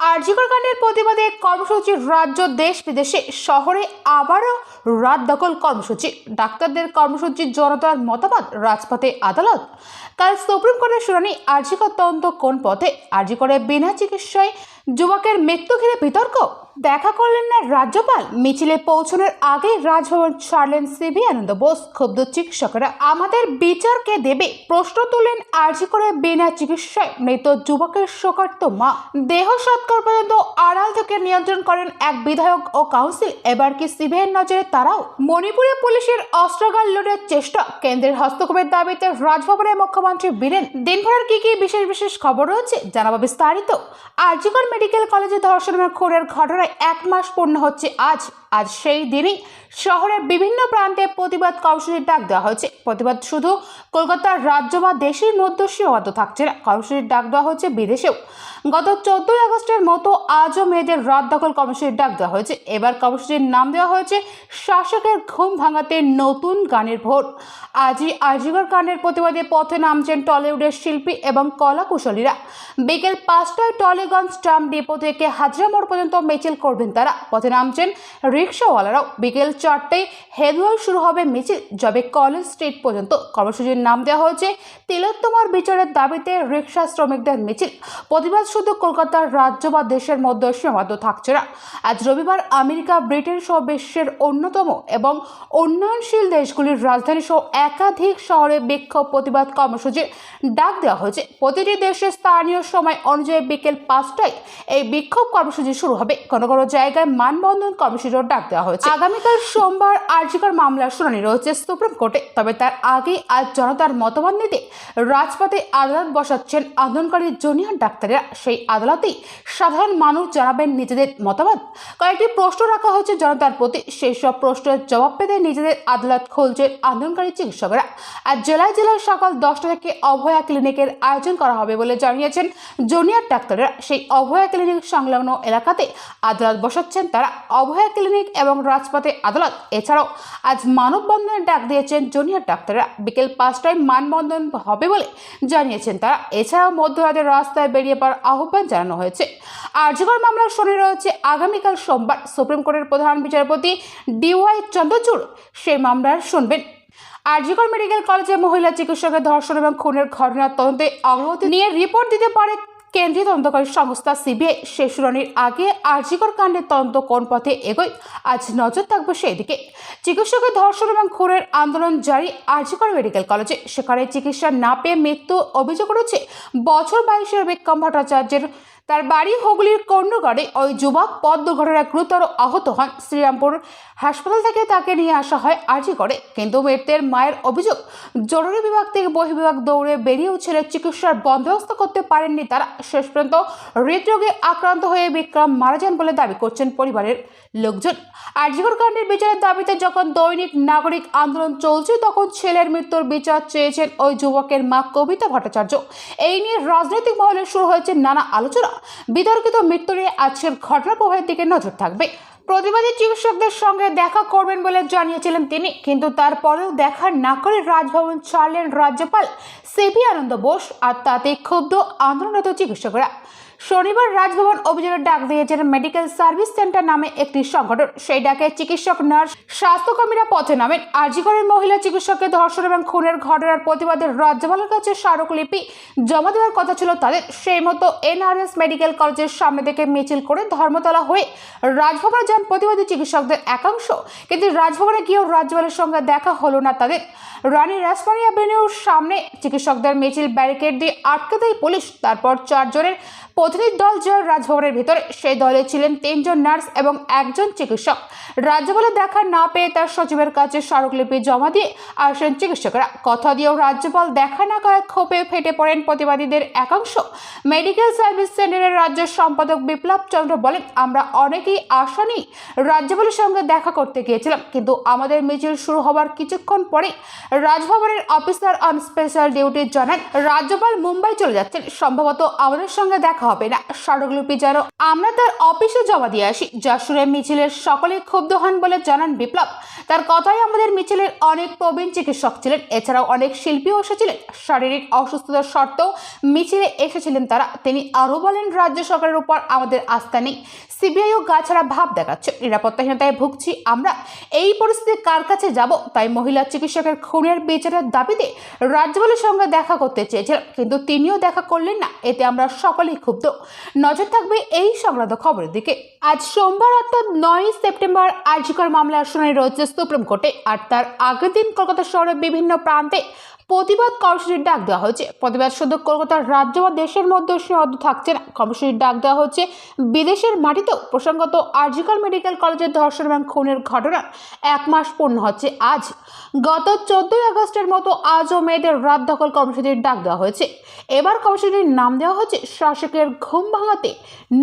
আরজিকর কাণ্ডের প্রতিবাদে কর্মসূচি রাজ্য দেশ বিদেশে, শহরে আবারও রাত দখল কর্মসূচি। ডাক্তারদের কর্মসূচি জনতার মতামত, রাজপথে আদালত। কাল সুপ্রিম কোর্টের শুনানি আরজিকর তদন্ত কোন পথে? আরজিকরে বিনা চিকিৎসায় যুবকের মৃত্যু ঘিরে বিতর্ক। দেখা করলেন না রাজ্যপাল। মিছিলে পৌঁছানোর আগে রাজভবন ছাড়লেন সিবি আনন্দ বোস। ক্ষুব্ধ চিকিৎসকেরা আমাদের বিচারকে দেবে? প্রশ্ন তুলেন আর্জি করে বিনা চিকিৎসায় মৃত যুবকের শোকার্ত মা। দেহ সৎকার পর্যন্ত আড়াল থেকে নিয়ন্ত্রণ করেন এক বিধায়ক ও কাউন্সিল। এবার কি সিবিআইয়ের নজরে তারাও? মণিপুরে পুলিশের অস্ত্রগার লুটের চেষ্টা। কেন্দ্রের হস্তক্ষেপের দাবিতে রাজভবনে মুখ্যমন্ত্রী বীরেন। দিনভরের কি কি বিশেষ বিশেষ খবর রয়েছে জানাব বিস্তারিত। আরজিকর মেডিকেল কলেজে ধর্ষণ এবং খুনের ঘটনায় এক মাস পূর্ণ হচ্ছে আজ। আজ সেই দিনই শহরের বিভিন্ন প্রান্তে প্রতিবাদ কর্মসূচির ডাক দেওয়া হয়েছে। প্রতিবাদ শুধু কলকাতার রাজ্য বা দেশের মধ্যে সীমাবদ্ধ থাকছে না। কর্মসূচির ডাক দেওয়া হয়েছে বিদেশেও। গত চোদ্দই আগস্টের মতো আজও মেয়েদের রাত দখল কর্মসূচির ডাক দেওয়া হয়েছে। এবার কর্মসূচির নাম দেওয়া হয়েছে, শাসকের ঘুম ভাঙাতে নতুন গানের ভোট। আজই আজিগর গানের প্রতিবাদে পথে নামছেন টলিউডের শিল্পী এবং কলা কুশলীরা বিকেল পাঁচটায় টলিগঞ্জ ট্রাম ডিপো থেকে হাজরা মোড় পর্যন্ত মিছিল করবেন তারা। পথে নামছেন রিক্সাওয়ালারাও বিকেল চারটায় হেদওয়াল শুরু হবে মিছিল, যবে কলেজ স্ট্রিট পর্যন্ত কর্মসূচির নাম দেওয়া হয়েছে। তিলোত্তমার বিচারের দাবিতে রিক্সা শ্রমিকদের মিছিল। প্রতিবাদ শুধু কলকাতার রাজ্য বা দেশের মধ্যে সীমাবদ্ধ থাকছে না। আজ রবিবার আমেরিকা, ব্রিটেন সহ বিশ্বের অন্যতম এবং উন্নয়নশীল দেশগুলির রাজধানী সহ একাধিক শহরে বিক্ষোভ প্রতিবাদ কর্মসূচির ডাক দেওয়া হয়েছে। প্রতিটি দেশের স্থানীয় সময় অনুযায়ী বিকেল পাঁচটায় এই বিক্ষোভ কর্মসূচি শুরু হবে। কোনো কোনো জায়গায় মানবন্ধন কর্মসূচিও ডাক দেওয়া হয়েছে। আগামীকাল সোমবার আর্জিকর মামলার শুনানি রয়েছে সুপ্রিম কোর্টে। তবে তার আগে আজ জনতার মতামত নিতে রাজপথে আদালত বসাচ্ছেন আন্দোলনকারী জুনিয়র ডাক্তাররা। সেই আদালতেই সাধারণ মানুষ জানাবেন নিজেদের মতামত। কয়েকটি প্রশ্ন রাখা হয়েছে জনতার প্রতি। সেই সব প্রশ্নের জবাব পেতে নিজেদের আদালত খুলছেন আন্দোলনকারী চিকিৎসকরা। আর জেলায় জেলায় সকাল দশটা থেকে অভয়া ক্লিনিকের আয়োজন করা হবে বলে জানিয়েছেন জুনিয়র ডাক্তাররা। সেই অভয়া ক্লিনিক সংলগ্ন এলাকাতে আদালত বসাচ্ছেন তারা। অভয়া ক্লিনিক এবং রাজপথে আদালত। এছাড়াও আজ মানববন্ধনের ডাক দিয়েছেন জুনিয়র ডাক্তাররা। বিকেল পাঁচটায় মানবন্ধন হবে বলে জানিয়েছেন তারা। এছাড়াও মধ্যরাতে রাস্তায় বেরিয়ে পড়ার আহ্বান জানানো হয়েছে। আর্যগর মামলার শুনে রয়েছে আগামীকাল সোমবার। সুপ্রিম কোর্টের প্রধান বিচারপতি ডিওয়াই চন্দ্রচূড় সেই মামলার শুনবেন। আরজিকর মেডিকেল কলেজে মহিলা চিকিৎসকের ধর্ষণ এবং খুনের ঘটনার তদন্তে অগ্রগতি নিয়ে রিপোর্ট দিতে পারে কেন্দ্রীয় তদন্তকারী সংস্থা সিবিআই শেষ রনির আগে আরজিকর কাণ্ডের তদন্ত কোন পথে এগোয়, আজ নজর থাকবে সেদিকে। চিকিৎসকের ধর্ষণ এবং খুনের আন্দোলন জারি আরজিকর মেডিকেল কলেজে। সেখানে চিকিৎসা না পেয়ে মৃত্যু অভিযোগ রয়েছে বছর বাইশের বিক্রম ভট্টাচার্যের তার বাড়ি হুগলির কর্ণগড়ে ওই যুবক পথ দুর্ঘটনায় গুরুতর আহত হন। শ্রীরামপুর হাসপাতাল থেকে তাকে নিয়ে আসা হয় আর্জি করে। কিন্তু মৃতের মায়ের অভিযোগ, জরুরি বিভাগ থেকে বহিবিভাগ দৌড়ে বেরিয়েও ছেলে চিকিৎসার বন্দোবস্ত করতে পারেননি তারা। শেষ পর্যন্ত হৃদরোগে আক্রান্ত হয়ে বিক্রম মারা যান বলে দাবি করছেন পরিবারের লোকজন। আর্জিকর কাণ্ডের বিচারের দাবিতে যখন দৈনিক নাগরিক আন্দোলন চলছে, তখন ছেলের মৃত্যুর বিচার চেয়েছেন ওই যুবকের মা কবিতা ভট্টাচার্য। এই নিয়ে রাজনৈতিক মহলে শুরু হয়েছে নানা আলোচনা। বিতর্কিত মৃত্যু নিয়ে আজকের ঘটনা প্রবাহের দিকে নজর থাকবে। প্রতিবাদী চিকিৎসকদের সঙ্গে দেখা করবেন বলে জানিয়েছিলেন তিনি। কিন্তু তারপরেও দেখা না করে রাজভবন ছাড়লেন রাজ্যপাল সিপি আনন্দ বোস আর তাতে ক্ষুব্ধ আন্দোলনরত চিকিৎসকরা। শনিবার রাজভবন অভিযানের ডাক দিয়েছেন মেডিকেল সার্ভিস সেন্টার নামে একটি সংগঠন। সেই ডাকে চিকিৎসক, নার্স, স্বাস্থ্যকর্মীরা পথে নামেন। আরজিকরের মহিলা চিকিৎসককে ধর্ষণ এবং খুনের ঘটনার প্রতিবাদে রাজ্যপালের কাছে স্মারকলিপি জমা দেওয়ার কথা ছিল তাদের। সেই মতো এনআরএস মেডিকেল কলেজের সামনে থেকে মিছিল করে ধর্মতলা হয়ে রাজভবনে যান প্রতিবাদী চিকিৎসকদের একাংশ। কিন্তু রাজভবনে গিয়েও রাজ্যপালের সঙ্গে দেখা হলো না তাদের। রানী রাজবাড়ি অ্যাভিনিউর সামনে চিকিৎসকদের মিছিল ব্যারিকেড দিয়ে আটকে দেয় পুলিশ। তারপর চারজনের প্রতিনিধি দল যে রাজভবনের ভিতরে সেই দলে ছিলেন তিনজন নার্স এবং একজন চিকিৎসক। রাজ্যপালে দেখা না পেয়ে তার সচিবের কাছে স্মারকলিপি জমা দিয়ে আসেন চিকিৎসকরা। কথা দিয়েও রাজ্যপাল দেখা না করায় ক্ষোভে ফেটে পড়েন প্রতিবাদীদের একাংশ। মেডিকেল সার্ভিস সেন্টারের রাজ্য সম্পাদক বিপ্লব চন্দ্র বলেন, আমরা অনেকেই আশা রাজ্যপালের সঙ্গে দেখা করতে গিয়েছিলাম, কিন্তু আমাদের মিছিল শুরু হবার কিছুক্ষণ পরে রাজভবনের অফিসার অন স্পেশাল ডিউটি জানান রাজ্যপাল মুম্বাই চলে যাচ্ছেন। সম্ভবত আমাদের সঙ্গে দেখা হবে না। স্মারকলিপি যেন আমরা তার অফিসে জমা দিয়ে আসি। যা শুনে মিছিলের সকলে ক্ষুব্ধ হন বলে জানান বিপ্লব। তার কথাই আমাদের মিছিলের অনেক প্রবীণ চিকিৎসক ছিলেন, এছাড়াও অনেক শিল্পীও এসেছিলেন শারীরিক অসুস্থতার সত্ত্বেও মিছিলে এসেছিলেন তারা। তিনি আরও বলেন, রাজ্য সরকারের উপর আমাদের আস্থা নেই। সিবিআইও গাছাড়া ভাব দেখাচ্ছে। নিরাপত্তাহীনতায় ভুগছি আমরা। এই পরিস্থিতি কার কাছে যাব? তাই মহিলা চিকিৎসকের খুনের বিচারের দাবিতে রাজ্যপালের সঙ্গে দেখা করতে চেয়েছিলাম, কিন্তু তিনিও দেখা করলেন না। এতে আমরা সকলেই ক্ষুব্ধ নজর থাকবে এই সংক্রান্ত খবরের দিকে। আজ সোমবার অর্থাৎ নয় সেপ্টেম্বর আর্যিকর মামলার শুনানি রয়েছে সুপ্রিম কোর্টে। আর তার আগের দিন কলকাতা শহরের বিভিন্ন প্রান্তে প্রতিবাদ কর্মসূচির ডাক দেওয়া হয়েছে। প্রতিবাদ শুধু কলকাতার রাজ্য বা দেশের মধ্যে সীমাবদ্ধ থাকছে না কর্মসূচির ডাক দেওয়া হচ্ছে বিদেশের মাটিতেও প্রসঙ্গত আর্জিকল মেডিকেল কলেজের ধর্ষণ এবং খুনের ঘটনা এক মাস পূর্ণ হচ্ছে আজ। গত চোদ্দই আগস্টের মতো আজও মেয়েদের রাত দখল কর্মসূচির ডাক দেওয়া হয়েছে। এবার কর্মসূচির নাম দেওয়া হচ্ছে শাসকের ঘুম ভাঙাতে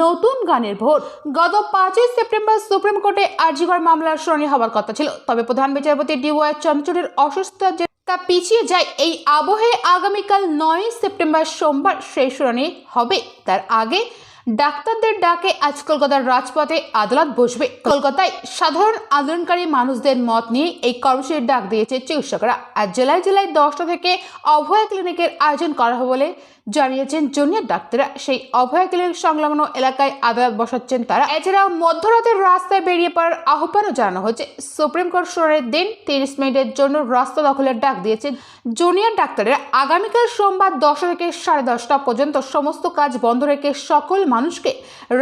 নতুন গানের ভোট গত পাঁচই সেপ্টেম্বর সুপ্রিম কোর্টে আর্জিকর মামলার শুনানি হওয়ার কথা ছিল। তবে প্রধান বিচারপতি ডিওয়াই চন্দ্রচূড়ের অসুস্থতার তা পিছিয়ে যায়। এই আবহে আগামীকাল নয় সেপ্টেম্বর সোমবার সেই শুনানি হবে। তার আগে ডাক্তারদের ডাকে আজ কলকাতার রাজপথে আদালত বসবে। কলকাতায় সাধারণ আন্দোলনকারী মানুষদের মত নিয়ে এই কর্মসূচির ডাক দিয়েছে চিকিৎসকরা। আর জেলায় জেলায় দশটা থেকে অভয় ক্লিনিকের আয়োজন করা হবে বলে জানিয়েছেন জুনিয়র ডাক্তাররা। সেই অভয় ক্লিনিক সংলগ্ন এলাকায় আদালত বসাচ্ছেন তারা। এছাড়াও মধ্যরাতের রাস্তায় বেরিয়ে পড়ার আহ্বানও জানানো হয়েছে। সুপ্রিম কোর্ট শুনানির দিন তিরিশ মিনিটের জন্য রাস্তা দখলের ডাক দিয়েছেন জুনিয়র ডাক্তাররা। আগামীকাল সোমবার দশটা থেকে সাড়ে দশটা পর্যন্ত সমস্ত কাজ বন্ধ রেখে সকল মানুষকে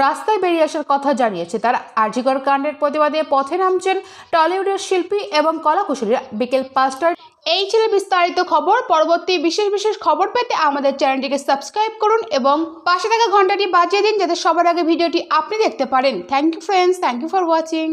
রাস্তায় বেরিয়ে আসার কথা জানিয়েছে তারা। আর্জিকর কাণ্ডের প্রতিবাদে পথে নামছেন টলিউডের শিল্পী এবং কলাকুশলীরা। বিকেল পাঁচটার এই ছিল বিস্তারিত খবর। পরবর্তী বিশেষ বিশেষ খবর পেতে আমাদের চ্যানেলটিকে সাবস্ক্রাইব করুন এবং পাশে থাকা ঘন্টাটি বাজিয়ে দিন যাতে সবার আগে ভিডিওটি আপনি দেখতে পারেন। Thank you friends thank you for watching